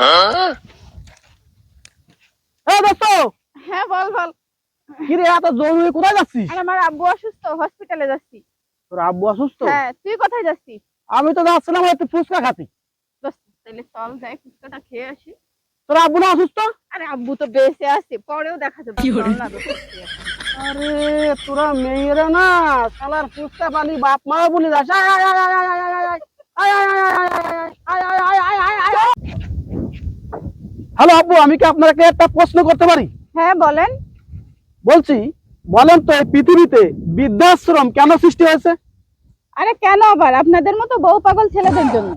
এ দোস্ত হ্যাঁ বল বল কি এত জরুরি কোথায় যাচ্ছিস আমার আব্বু অসুস্থ হসপিটালে যাচ্ছি তোর আব্বু অসুস্থ হ্যাঁ তুই কোথায় যাচ্ছিস আমি তো যাচ্ছিলাম একটু ফুচকা খাতি তাহলে চল যাই ফুচকাটা খেয়ে আসি তোর আব্বু না অসুস্থ আরে আব্বু তো বেঁচে আছে পরেও দেখা যাবে। আরে তোরা মেয়েরা না ফুচকা পানি বাপ মা বলে যাস আয়, আয়, আয়, আয়, আয়, আয়, আয়, আয়, আয়, আয়, আয়, আয়, আয়, আয়, আয়, আয়, আয়, আয়। হ্যালো আব্বু আমি কি আপনাকে একটা প্রশ্ন করতে পারি? হ্যাঁ বলেন। বলছি বলেন তো এই পৃথিবীতে বৃদ্ধাশ্রম কেন সৃষ্টি হয়েছে? আরে কেন আবার? আপনাদের মতো বউ পাগল ছেলেদের জন্য।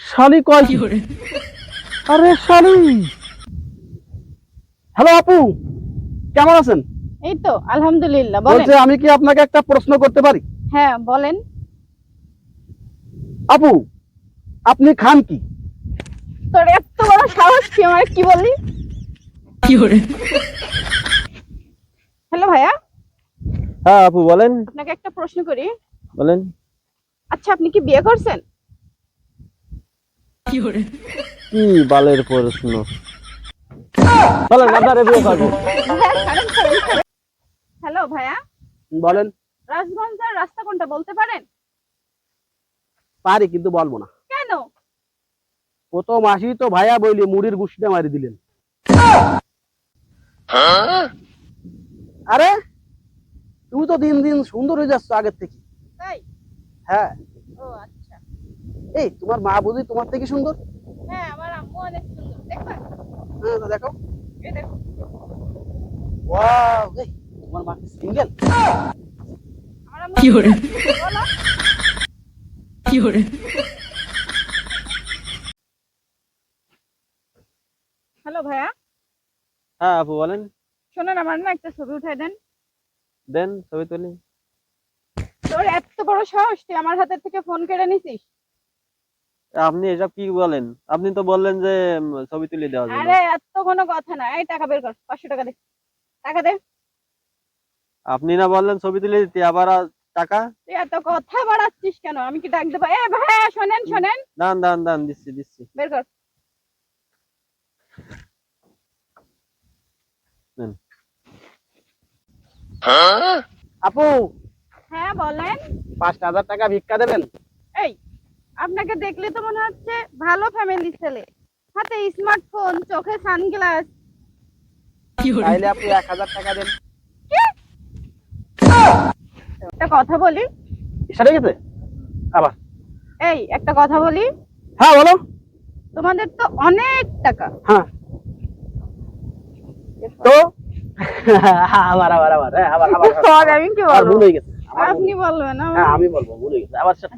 শালি কয় কি আরে শালি! হ্যালো আপু কেমন আছেন? এই তো আলহামদুলিল্লাহ বলেন। বলছে আমি কি আপনাকে একটা প্রশ্ন করতে পারি? হ্যাঁ বলেন। আপু আপনি খান কি? তোর এত বড় সাহস কি? আমার কি বললি? হ্যালো ভাইয়া? হ্যাঁ আপু বলেন। আপনাকে একটা প্রশ্ন করি। বলেন। আচ্ছা আপনি কি বিয়ে করছেন? কি বালের প্রশ্ন? বলেন আপনার বিয়ে করব। হ্যালো ভাইয়া? বলেন। রাজগঞ্জের রাস্তা কোনটা বলতে পারেন? পারি কিন্তু বলব না। প্রথম আসি তো ভাইয়া বইলি মুড়ির গুষ্টিটা মারি দিলেন। আরে তুমি তো দিন দিন সুন্দর হয়ে যাচ্ছ আগের থেকে। তাই? হ্যাঁ। ও আচ্ছা। এই তোমার মা বুঝি তোমার থেকে সুন্দর? হ্যাঁ আমার আম্মু অনেক সুন্দর। দেখবা? হ্যাঁ দেখো। এই দেখো। ওয়াও এই তোমার মা কি সিঙ্গেল? আমার আম্মু কি বলো? হ্যালো ভাইয়া। হ্যাঁ আপু বলেন। শোনেন আমার না একটা ছবি উঠাই দেন। দেন ছবি তুলি। তোর এত বড় সাহস তুই আমার হাতের থেকে ফোন কেড়ে নিছিস? আপনি এসব কি বলেন? আপনি তো বললেন যে ছবি তুলে দেওয়ার জন্য। আরে এত কোনো কথা না। এই টাকা বের কর পাঁচশো টাকা দে। টাকা দে। আপনি না বললেন ছবি তুলে দিতে আবার টাকা? তুই এত কথা বাড়াচ্ছিস কেন? আমি কি ডাক দেবো? এ ভাইয়া শোনেন শোনেন। দান দান দান দিচ্ছি দিচ্ছি। বের কর। আপু! হ্যাঁ বলেন। পাঁচ হাজার টাকা ভিক্ষা দেবেন? এই আপনাকে দেখলে তো মনে হচ্ছে ভালো ফ্যামিলি ছেলে। হাতে স্মার্টফোন চোখে সানগ্লাস তাইলে আপনি এক হাজার টাকা দেন। একটা কথা বলি? সেটা গেছে? আবার। এই একটা কথা বলি? হ্যাঁ বলো। তোমাদের তো অনেক টাকা। হ্যাঁ। তো? আবার আবার আবার হ্যাঁ, আবার আমি কি আমার ভুল বলব হয়ে গেছে। আমার আপনি বলবেন হ্যাঁ আমি বলব ভুল হয়ে গেছে। আবার সে-